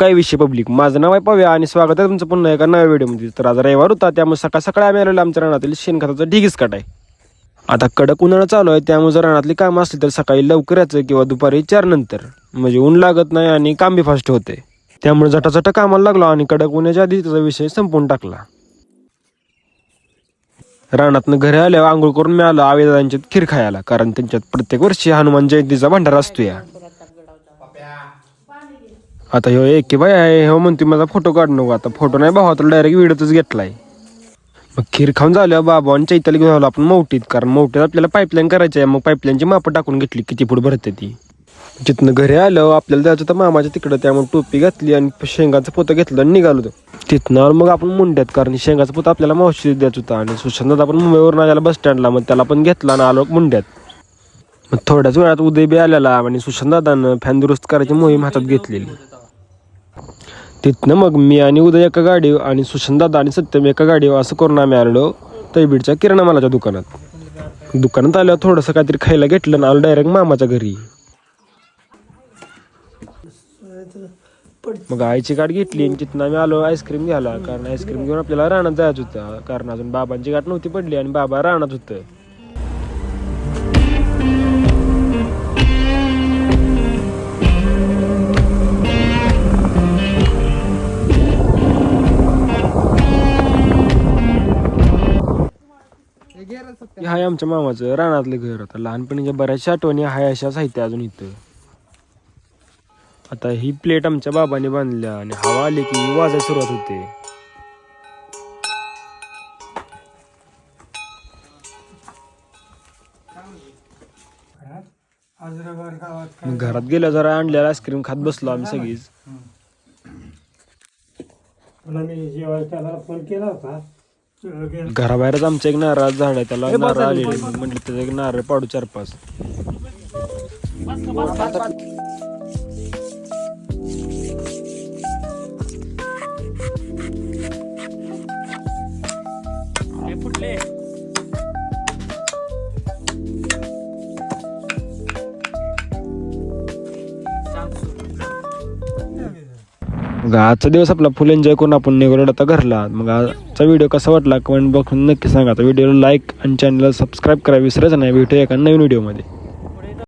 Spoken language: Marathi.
काय विषय पब्लिक माझं नाव आहे पव्या आणि स्वागत आहे तुमचं पुन्हा एका नव्या व्हिडिओमध्ये तर आज रविवार होता त्यामुळे सकाळ सकाळी आम्ही आलेलो आमच्या रानातील शेणखताचं कट आहे. आता कडक उन्हाळा चालू आहे त्यामुळे जर रानातली कामं असली तर सकाळी लवकर यायचं किंवा दुपारी चार नंतर. म्हणजे ऊन लागत नाही आणि काम बी फास्ट होते. त्यामुळे झटाझटा कामाला लागलो आणि कडक उन्हाच्या आधी त्याचा विषय संपवून टाकला. रानातनं घरी आल्यावर आंघोळ करून मी आलो आवेदांच्यात खीर खायला कारण त्यांच्यात प्रत्येक वर्षी हनुमान जयंतीचा भांडार असतो या आता ह्यो एक बाय आहे हो म्हणते माझा फोटो काढ नको आता फोटो नाही भावा तर डायरेक्ट व्हिडिओतच घेतलाय. मग खीर खाऊन झाल्यावर बाबा आणि चैताली घेऊन आलो आपण मोठीत कारण मोठीत आपल्याला पाईपलाईन करायची आहे मग पाईपलाईनची मापं टाकून घेतली किती फूट भरते ती. जिथनं घरी आलं आपल्याला जायचं होतं मामाच्या तिकडं त्यामुळे टोपी घातली आणि शेंगाचं पोतं घेतलं आणि निघालो होतो. तिथनं मग आपण मुंड्यात कारण शेंगाचं पोतं आपल्याला मावशी द्यायचं होतं आणि सुशांत आपण मुंबईवरून आल्याला बस स्टँडला मग त्याला पण घेतला आणि आलो मुंड्यात. मग थोड्याच वेळात उदय बी आलेला आणि सुशांत दादानं फॅन दुरुस्त करायची मोहीम हातात घेतलेली. तिथनं मग मी आणि उदय एका गाडीवर आणि सुशांत दादा आणि सत्यम एका गाडीवर असं करून आम्ही आणलो तैबीडच्या किराणा मालाच्या दुकानात. दुकानात आल्यावर थोडंसं काहीतरी खायला घेतलं आणि आलो डायरेक्ट मामाच्या घरी. मग आईची गाठ घेतली आणि तिथनं आम्ही आलो आईस्क्रीम घ्यायला. कारण आईस्क्रीम घेऊन आपल्याला रानात जायचं होतं. कारण अजून बाबांची गाठ नव्हती पडली आणि बाबा रानात होतं. हे आहे आमच्या मामाचं. रानातलं घर आता. लहानपणीच्या बऱ्याचशा आठवणी हाय अशा साहित्य अजून इथं. आता ही प्लेट आमच्या बाबाने बांधल्या आणि हवा आली की वाजायला सुरुवात होते. मग घरात गेल्या जरा आणलेला आईस्क्रीम खात बसलो आम्ही सगळीच. मी जेव्हा त्याला फोन केला होता. घराबाहेरच आमचं एक नारळ झाड आहे त्याला नारळ आलेले मग म्हटलं त्याचं एक नारळ पाडू चार पाच. मग आजचा दिवस आपला फुल एन्जॉय करून आपण निघालो आता घरला. मग आजचा व्हिडिओ कसा वाटला? कमेंट बॉक्स नक्की सांगा. आता व्हिडिओला लाईक आणि चॅनलला सबस्क्राईब करा विसरायचं नाही. भेटूया एका नवीन व्हिडिओमध्ये